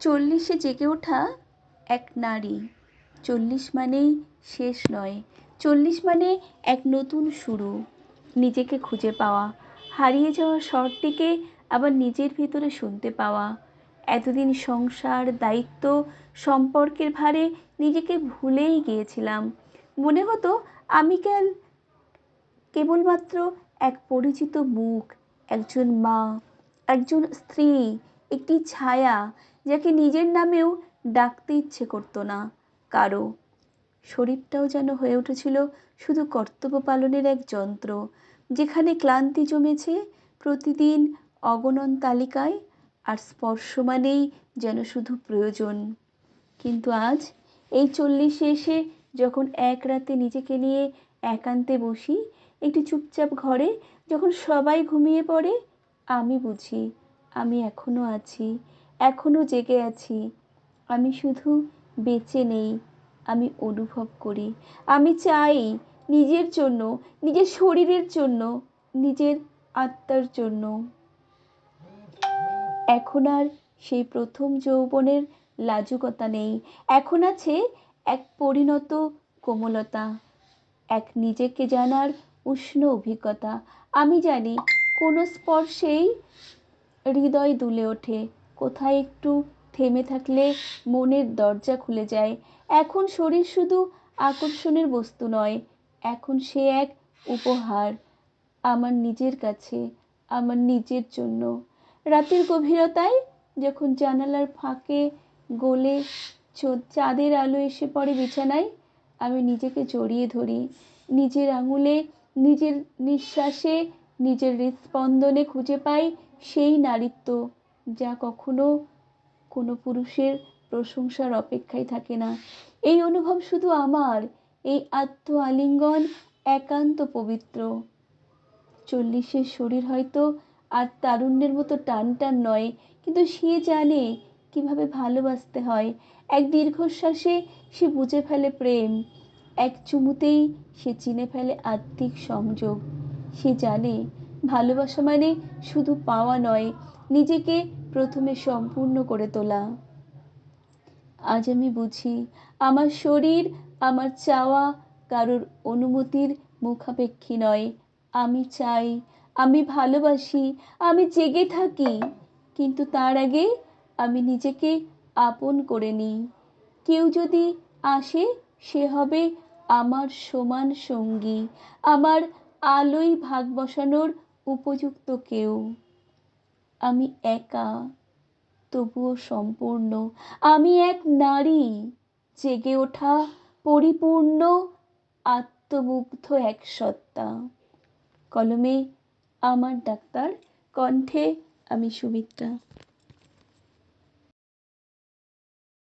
চল্লিশে জেগে ওঠা এক নারী। চল্লিশ মানেই শেষ নয়। চল্লিশ মানে এক নতুন শুরু। নিজেকে খুঁজে পাওয়া, হারিয়ে যাওয়া স্বরটিকে আবার নিজের ভিতরে শুনতে পাওয়া। এতদিন সংসার, দায়িত্ব, সম্পর্কের ভারে নিজেকে ভুলেই গিয়েছিলাম। মনে হতো আমি কেন, কেবলমাত্র এক পরিচিত মুখ, একজন মা, একজন স্ত্রী একটি ছায়া যাকে নিজের নামেও ডাকতে ইচ্ছে করতো না। কারও শরীরটাও যেন হয়ে উঠেছিল শুধু কর্তব্য পালনের এক যন্ত্র, যেখানে ক্লান্তি জমেছে প্রতিদিন অগণন তালিকায় আর স্পর্শ মানেই যেন শুধু প্রয়োজন। কিন্তু আজ এই চল্লিশে এসে যখন এক রাতে নিজেকে নিয়ে একান্তে বসি, একটি চুপচাপ ঘরে যখন সবাই ঘুমিয়ে পড়ে, আমি বুঝি আমি এখনও আছি, এখনও জেগে আছি। আমি শুধু বেঁচে নেই, আমি অনুভব করি। আমি চাই নিজের জন্য, নিজের শরীরের জন্য, নিজের আত্মার জন্য। এখন আর সেই প্রথম যৌবনের লাজুকতা নেই। এখন আছে এক পরিণত কোমলতা, এক নিজেকে জানার উষ্ণ অভিজ্ঞতা। আমি জানি কোনো স্পর্শেই হৃদয় দুলে ওঠে। কোথায় একটু থেমে থাকলে মনের দরজা খুলে যায়। এখন শরীর শুধু আকর্ষণের বস্তু নয়, এখন সে এক উপহার, আমার নিজের কাছে, আমার নিজের জন্য। রাতের গভীরতায় যখন জানালার ফাঁকে গলে চাঁদের আলো এসে পড়ে বিছানায়, আমি নিজেকে জড়িয়ে ধরি। নিজের আঙুলে নিজের নিঃশ্বাসে নিজের হৃদস্পন্দনে খুঁজে পাই সেই নারীত্ব, যা কখনো কোনো পুরুষের প্রশংসার অপেক্ষায় থাকে না। এই অনুভব শুধু আমার, এই আত্ম আলিঙ্গন একান্ত পবিত্র। চল্লিশের শরীর হয়তো আর তারুণ্যের মতো টান টান নয়, কিন্তু সে জানে কীভাবে ভালোবাসতে হয়। এক দীর্ঘশ্বাসে সে বুঝে ফেলে প্রেম, এক চুমুতেই সে চিনে ফেলে আত্মিক সংযোগ। সে জানে ভালোবাসা মানে শুধু পাওয়া নয়, নিজেকে প্রথমে সম্পূর্ণ করে তোলা। আজ আমি বুঝি, আমার শরীর, আমার চাওয়া কারোর অনুমতির মুখাপেক্ষী নয়। আমি চাই, আমি ভালোবাসি, আমি জেগে থাকি, কিন্তু তার আগে আমি নিজেকে আপন করে নিই। কেউ যদি আসে, সে হবে আমার সমান সঙ্গী, আমার আলোয় ভাগ বসানোর উপযুক্ত কেউ। আমি একা, তবুও সম্পূর্ণ। আমি এক নারী, জেগে ওঠা পরিপূর্ণ, আত্মমুগ্ধ এক সত্তা। কলমে আমার ডাক্তার কণ্ঠে আমি সুমিত্রা।